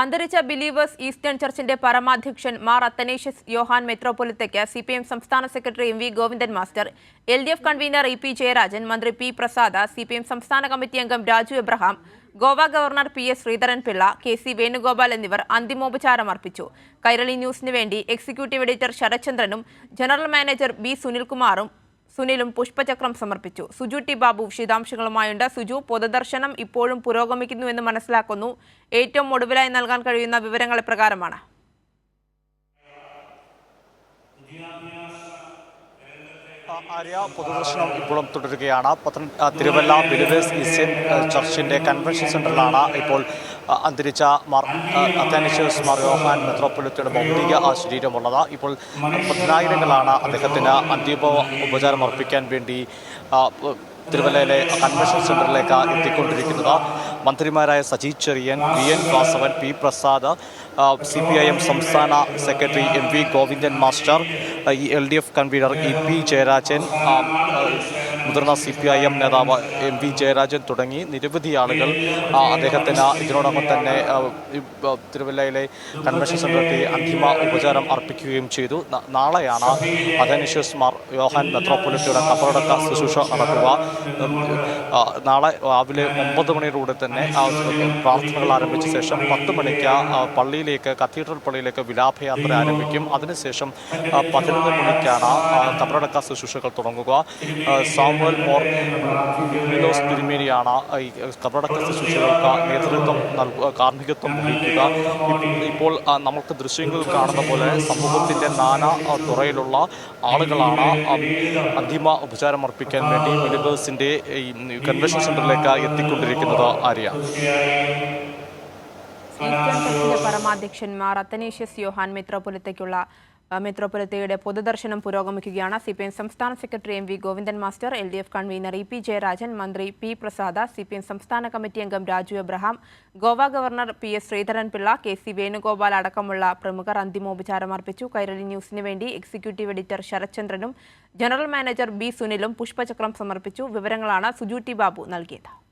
അന്തരിച്ച believers eastern ചർച്ചിന്റെ പരമാധ്യക്ഷൻ മാർ അത്തനേഷ്യസ് യോഹാൻ മെത്രോപൊലിത്തയ്ക്ക് സി പി എം സംസ്ഥാന secretary M V Govindan master L D F convener E P Jayarajan മന്ത്രി P Prasad C P M സംസ്ഥാന committee അംഗം Raju Abraham Goa governor P S Sreedharan Pillai K C Venugopal എന്നിവർ അന്തിമോപചാരം അർപ്പിച്ചു. കൈരളി ന്യൂസിന് വേണ്ടി executive editor ശരത്ചന്ദ്രനും general manager B സുനിൽകുമാറും സുനിലും പുഷ്പചക്രം സമർപ്പിച്ചു. സുജു ടി ബാബു വിശദാംശങ്ങളുമായുണ്ട്. സുജു പൊതുദർശനം ഇപ്പോഴും പുരോഗമിക്കുന്നുവെന്ന് മനസ്സിലാക്കുന്നു. ഏറ്റവും ഒടുവിലായി നൽകാൻ കഴിയുന്ന വിവരങ്ങൾ പ്രകാരമാണ്. ആര്യ പൊതുദർശനം ഇപ്പോഴും തുടരുകയാണ്. പത്തനം തിരുവല്ല ബിലിവേഴ്സ് ഇസ്യൻ ചർച്ചിന്റെ കൺവെൻഷൻ സെന്ററിലാണ് ഇപ്പോൾ അന്തരിച്ച മാർ അത്താനിഷ്യസ് മാർ യോഹാൻ മെത്രോപ്പൊലിത്തയുടെ ഭൗതിക ശരീരമുള്ളത്. ഇപ്പോൾ പതിനായിരങ്ങളാണ് അദ്ദേഹത്തിന് അന്തിമ ഉപചാരം അർപ്പിക്കാൻ വേണ്ടി തിരുവല്ലയിലെ കൺവെൻഷൻ സെന്ററിലേക്ക് എത്തിക്കൊണ്ടിരിക്കുന്നത്. മന്ത്രിമാരായ Saji Cherian V N Vasavan P Prasad C P I M സംസ്ഥാന secretary M V Govindan master L D F convener E P Jayarajan മുതിർന്ന സി പി ഐ എം നേതാവ് എം വി ജയരാജൻ തുടങ്ങി നിരവധി ആളുകൾ അദ്ദേഹത്തിന് ഇതിനോടൊപ്പം തന്നെ തിരുവല്ലയിലെ കൺവെൻഷൻ സെന്ററിൽ അന്തിമ ഉപചാരം അർപ്പിക്കുകയും ചെയ്തു. നാളെയാണ് അധനിഷ്യസ് മാർ യോഹാൻ മെത്രോപൊലിറ്റയുടെ കബറടക്ക ശുശ്രൂഷ നടക്കുക. നാളെ രാവിലെ ഒമ്പത് മണിയോടെ തന്നെ പ്രാർത്ഥനകൾ ആരംഭിച്ച ശേഷം പത്ത് മണിക്ക് പള്ളിയിലേക്ക് കത്തീഡ്രൽ പള്ളിയിലേക്ക് വിലാപയാത്ര ആരംഭിക്കും. അതിനുശേഷം പതിനൊന്ന് മണിക്കാണ് കബറടക്ക ശുശ്രൂഷകൾ തുടങ്ങുക. ആ, സാമുവൽ മോർ തിരുമേനിയാണ് ഈ കബറടക്ക ശുശ്രൂഷകൾക്ക് നേതൃത്വം നൽകുക കാർമ്മികത്വം വഹിക്കുക ഇപ്പോൾ നമുക്ക് ദൃശ്യങ്ങൾ കാണുന്ന പോലെ സമൂഹത്തിന്റെ നാനാ തുറയിലുള്ള ആളുകളാണ് അന്തിമ ഉപചാരം അർപ്പിക്കാൻ വേണ്ടി മെഡിക്കേഴ്സിന്റെ ഈ കൺവെൻഷൻ സെന്ററിലേക്ക് എത്തിക്കൊണ്ടിരിക്കുന്നത് ആര്യ. പരമാധ്യക്ഷന്മാർ അത്തനേഷ്യസ് യോഹാൻ മെത്രോപൊലിത്തയ്ക്കുള്ള മെത്രോപൊലിത്തയുടെ പൊതുദർശനം പുരോഗമിക്കുകയാണ്. സി പി എം സംസ്ഥാന secretary M V Govindan master L D F convener E P Jayarajan മന്ത്രി P Prasad C P M സംസ്ഥാന കമ്മിറ്റി അംഗം Raju Abraham Goa governor P S Sreedharan Pillai K C Venugopal അടക്കമുള്ള പ്രമുഖർ അന്തിമോപചാരം അർപ്പിച്ചു. കൈരളി ന്യൂസിന് വേണ്ടി എക്സിക്യൂട്ടീവ് എഡിറ്റർ ശരത്ചന്ദ്രനും ജനറൽ മാനേജർ ബി സുനിലും പുഷ്പചക്രം സമർപ്പിച്ചു. വിവരങ്ങളാണ് സുജു ടി ബാബു നൽകിയത്.